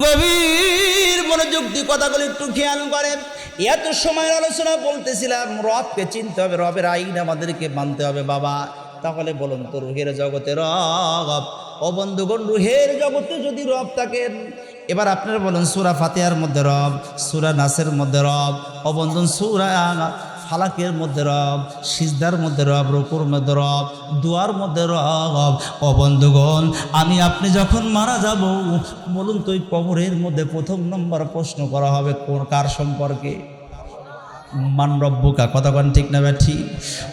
গভীর মনোযোগ দিয়ে কথাগুলো একটু খেয়াল করেন। এত সময়ের আলোচনা বলতেছিলাম, রবকে চিনতে হবে, রবের আইন আমাদেরকে মানতে হবে বাবা। তাহলে বলুন তো, রুহের জগতে রব, ও বন্ধুগণ, রুহের জগতে যদি রব থাকেন, এবার আপনারা বলুন, সুরা ফাতেহার মধ্যে রব, সুরা নাসের মধ্যে রব, ও বন্ধুন সুরা ফালাকের মধ্যে রব, সিজদার মধ্যে রব, রুকুর মধ্যে রব, দুয়ার মধ্যে রব, ও বন্ধুগণ, আমি আপনি যখন মারা যাব, বলুন তো ওই কবরের মধ্যে প্রথম নম্বর প্রশ্ন করা হবে কোন কার সম্পর্কে? মান রব্বুকা, কথা কন ঠিক না ঠিক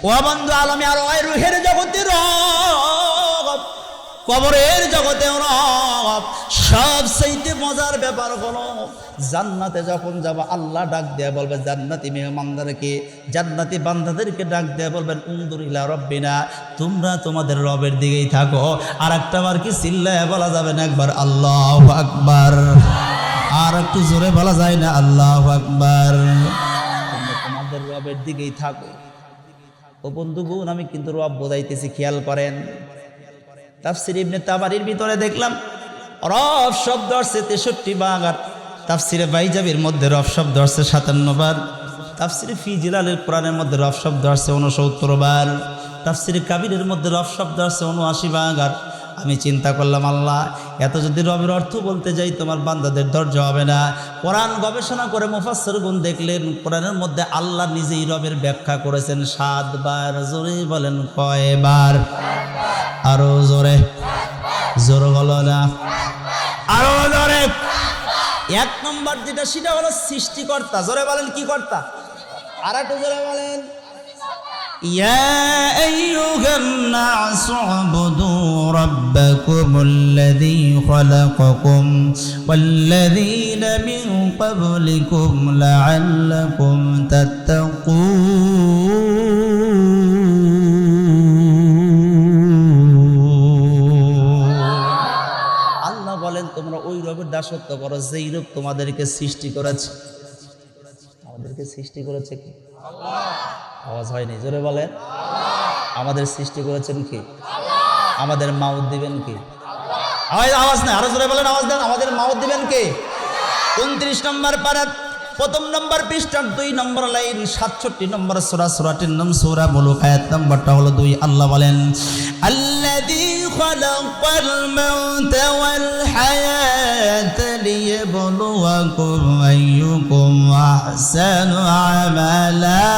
ও বন্ধু আলমী, আর ওই রুহের জগতে রব, কবরের জগতে রব সব সেইতে মজার ব্যাপার হলো, জান্নাতে যখন যাব, আল্লাহ ডাক দেয়া বলবে, জান্নাতি মেহমানদারকে, জান্নাতি বান্দাদেরকে ডাক দেয়া বলবেন উন্দুরিলা রব্বিনা, তোমরা তোমাদের রবের দিকেই থাকো। আর একটা বার কি চিল্লায় বলা যাবে না একবার? আল্লাহ আকবার। আর একটু জোরে বলা যায় না? আল্লাহ আকবার। তোমরা তোমাদের রবের দিকেই থাকো। ও বন্ধুগুণ, আমি কিন্তু রব বোঝাইতেছি, খেয়াল করেন। তাফসির ইবনে তাবারির ভিতরে দেখলাম রব শব্দ আসছে তেষট্টি বার তাফসিরে বাইজাবির মধ্যে রব শব্দ আসছে সাতান্ন বার। তাফসিরে ফিজিলালের কোরআনের মধ্যে রব শব্দ আসছে উনসত্তর বার। তাফসিরে কাবিরের মধ্যে রব শব্দ আসছে উনআশি বার আমি চিন্তা করলাম, আল্লাহ, এত যদি রবের অর্থ বলতে যাই, তোমার বান্দাদের ধৈর্য হবে না। কোরআন গবেষণা করে মুফাসসির গুণ দেখলেন, কোরআনের মধ্যে আল্লাহ নিজেই রবের ব্যাখ্যা করেছেন সাতবার, জোরে বলেন কয়বার? আরও জোরে। জোর হলো না। এক নম্বর যেটা সেটা হলো সৃষ্টিকর্তা জোরে বলেন কি কর্তা আর একটু জোরে বলেন يا أيها الناس اعبدوا ربكم الذي خلقكم والذين من قبلكم لعلكم تتقون বলেন তোমরা ওই রবের দাসত্ব করো যেই রূপ তোমাদেরকে সৃষ্টি করেছে। আমাদেরকে সৃষ্টি করেছে কি? আওয়াজ হয়নি জোরে বলেন। আমাদের সৃষ্টি করেছেন কি? আমাদের মাউদ দিবেন কি? আওয়াজ নেই আরও জোরে বলেন আওয়াজ দেন। আমাদের মাউদ দিবেন কে? উনত্রিশ নম্বর পারাত প্রথম নম্বর পৃষ্ঠার দুই নম্বর লাইন সাতষট্টি নম্বর সোরা সোরাটির নাম সোরা মুলুক আয়াত নম্বরটা হলো দুই। আল্লাহ বলেন আল্লাযী الحياة ليبلوكم أيكم أحسن عملاً.